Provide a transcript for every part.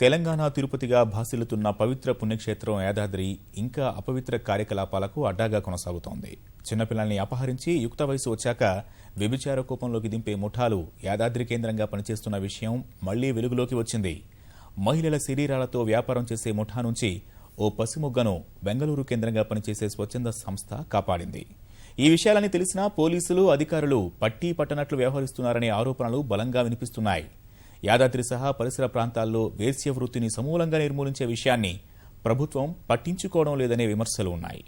తెలంగాణ తిరుపతిగా భాసిల్లుతున్న పవిత్ర పుణ్యక్షేత్రం యాదాద్రి ఇంకా అపవిత్ర కార్యకలాపాలకు అడ్డాగా కొనసాగుతోంది. చిన్నపిల్లల్ని అపహరించి యుక్త వయసు వచ్చాక వ్యభిచార కోపంలోకి దింపే ముఠాలు యాదాద్రి కేంద్రంగా పనిచేస్తున్న విషయం మళ్ళీ వెలుగులోకి వచ్చింది. మహిళల శరీరాలతో వ్యాపారం చేసే ముఠా నుంచి ఓ పసిమొగ్గను బెంగళూరు కేంద్రంగా పనిచేసే స్వచ్ఛంద సంస్థ కాపాడింది. ఈ విషయాలని తెలిసినా పోలీసులు అధికారులు పట్టీ పట్టనట్లు వ్యవహరిస్తున్నారనే ఆరోపణలు బలంగా వినిపిస్తున్నాయి. యాదాద్రి సహా పరిసర ప్రాంతాల్లో వేశ్య వృత్తిని సమూలంగా నిర్మూలించే విషయాన్ని ప్రభుత్వం పట్టించుకోవడం లేదనే విమర్శలు ఉన్నాయి.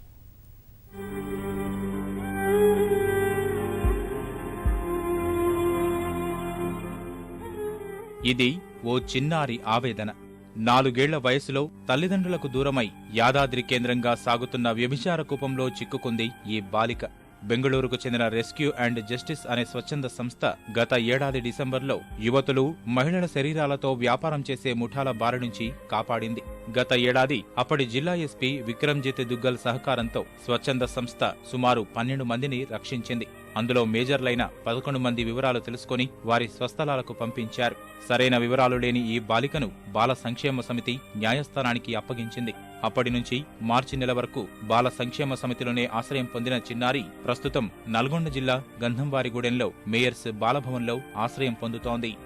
ఇది ఓ చిన్నారి ఆవేదన. నాలుగేళ్ళ వయసులో తల్లిదండ్రులకు దూరమై యాదాద్రి కేంద్రంగా సాగుతున్న వ్యభిచార కూపంలో చిక్కుకుంది ఈ బాలిక. బెంగళూరుకు చెందిన రెస్క్యూ అండ్ జస్టిస్ అనే స్వచ్ఛంద సంస్థ గత ఏడాది డిసెంబర్లో యువతులు మహిళల శరీరాలతో వ్యాపారం చేసే ముఠాల బారి నుంచి కాపాడింది. గత ఏడాది అప్పటి జిల్లా ఎస్పీ విక్రమ్జిత్ దుగ్గల్ సహకారంతో స్వచ్ఛంద సంస్థ సుమారు పన్నెండు మందిని రక్షించింది. అందులో మేజర్లైన పదకొండు మంది వివరాలు తెలుసుకుని వారి స్వస్థలాలకు పంపించారు. సరైన వివరాలు లేని ఈ బాలికను బాల సంక్షేమ సమితి న్యాయస్థానానికి అప్పగించింది. అప్పటి నుంచి మార్చి నెల వరకు బాల సంక్షేమ సమితిలోనే ఆశ్రయం పొందిన చిన్నారి ప్రస్తుతం నల్గొండ జిల్లా గంధంవారిగూడెంలో మేయర్స్ బాలభవన్లో ఆశ్రయం పొందుతోంది.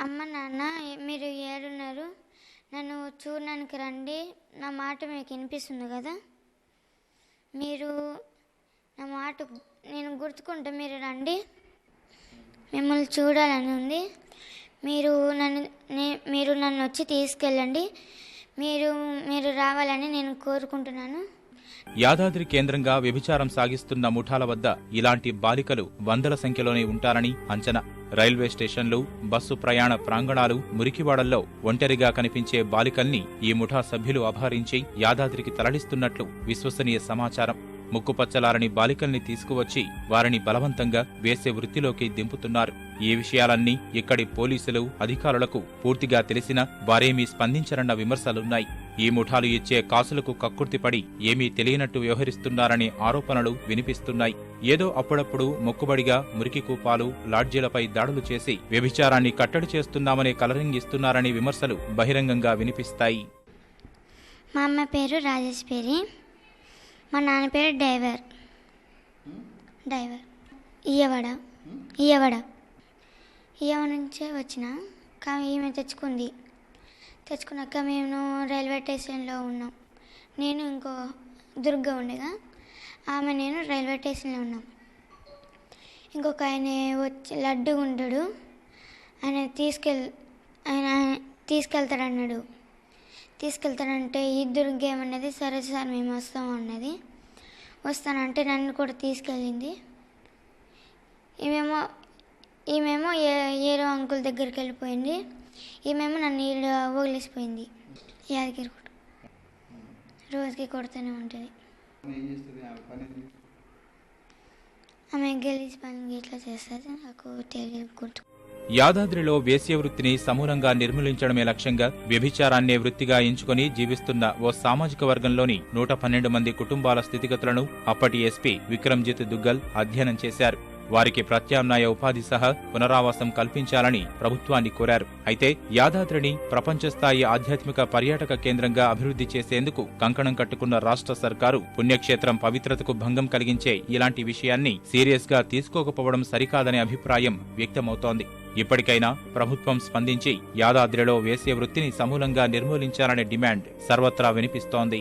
అమ్మ నాన్న మీరు ఏడున్నారు? నన్ను చూడడానికి రండి. నా మాట మీకు వినిపిస్తుంది కదా? మీరు నా మాట నేను గుర్తుకుంటే మీరు రండి. మిమ్మల్ని చూడాలని ఉంది. మీరు నన్ను మీరు నన్ను వచ్చి తీసుకెళ్ళండి. మీరు మీరు రావాలని నేను కోరుకుంటున్నాను. యాదాద్రి కేంద్రంగా వ్యభిచారం సాగిస్తున్న ముఠాల వద్ద ఇలాంటి బాలికలు వందల సంఖ్యలోనే ఉంటారని అంచనా. రైల్వే స్టేషన్లు బస్సు ప్రయాణ ప్రాంగణాలు మురికివాడల్లో ఒంటరిగా కనిపించే బాలికల్ని ఈ ముఠా సభ్యులు అపహరించి యాదాద్రికి తరలిస్తున్నట్లు విశ్వసనీయ సమాచారం. ముక్కుపచ్చలారని బాలికల్ని తీసుకువచ్చి వారిని బలవంతంగా వేసే వృత్తిలోకి దింపుతున్నారు. ఈ విషయాలన్నీ ఇక్కడి పోలీసులు అధికారులకు పూర్తిగా తెలిసినా వారేమీ స్పందించరన్న విమర్శలున్నాయి. ఈ ముఠాలు ఇచ్చే కాసులకు కక్కుర్తిపడి ఏమీ తెలియనట్టు వ్యవహరిస్తున్నారనే ఆరోపణలు వినిపిస్తున్నాయి. ఏదో అప్పుడప్పుడు మొక్కుబడిగా మురికి కూపాలు లాడ్జీలపై దాడులు చేసి వ్యభిచారాన్ని కట్టడి చేస్తున్నామనే కలరింగ్ ఇస్తున్నారనే విమర్శలు బహిరంగంగా వినిపిస్తాయి. మా అమ్మ పేరు రాజేశ్వరి మా నాన్న పేరు డైవర్ డైవర్ ఇయ్యవడ ఇయ్యవడ ఇయ్యవ నుంచే వచ్చిన కానీ ఈమె తెచ్చుకుంది. తెచ్చుకున్నాక మేము రైల్వే స్టేషన్లో ఉన్నాం. నేను ఇంకో దుర్గ ఉండగా ఆమె నేను రైల్వే స్టేషన్లో ఉన్నాం. ఇంకొక ఆయన వచ్చి లడ్డు ఉంటాడు ఆయన తీసుకెళ్ ఆయన తీసుకెళ్తాడన్నాడు. తీసుకెళ్తానంటే ఇద్దరు గేమ్ అనేది సరే సార్ మేము వస్తాం అన్నది. వస్తానంటే నన్ను కూడా తీసుకెళ్ళింది. ఈమెమో ఈమెమో ఏ ఏరో అంకుల్ దగ్గరికి వెళ్ళిపోయింది. ఈమెమో నన్ను ఈడ వదిలేసిపోయింది. యాదగిరి కూడా రోజుకి కొడుతూనే ఉంటుంది. ఆమె గెలిచి పని ఇట్లా చేస్తుంది. నాకు తెలియదు గుర్తు యాదాద్రిలో వేశ్యవృత్తిని సమూలంగా నిర్మూలించడమే లక్ష్యంగా వ్యభిచారాన్నే వృత్తిగా ఎంచుకుని జీవిస్తున్న ఓ సామాజిక వర్గంలోని నూట పన్నెండు మంది కుటుంబాల స్థితిగతులను అప్పటి ఎస్పీ విక్రమ్జిత్ దుగ్గల్ అధ్యయనం చేశారు. వారికి ప్రత్యామ్నాయ ఉపాధి సహా పునరావాసం కల్పించాలని ప్రభుత్వాన్ని కోరారు. అయితే యాదాద్రిని ప్రపంచ స్థాయి ఆధ్యాత్మిక పర్యాటక కేంద్రంగా అభివృద్ధి చేసేందుకు కంకణం కట్టుకున్న రాష్ట్ర సర్కారు పుణ్యక్షేత్రం పవిత్రతకు భంగం కలిగించే ఇలాంటి విషయాన్ని సీరియస్గా తీసుకోకపోవడం సరికాదనే అభిప్రాయం వ్యక్తమవుతోంది. ఇప్పటికైనా ప్రభుత్వం స్పందించి యాదాద్రిలో వేసే వృత్తిని సమూలంగా నిర్మూలించాలనే డిమాండ్ సర్వత్రా వినిపిస్తోంది.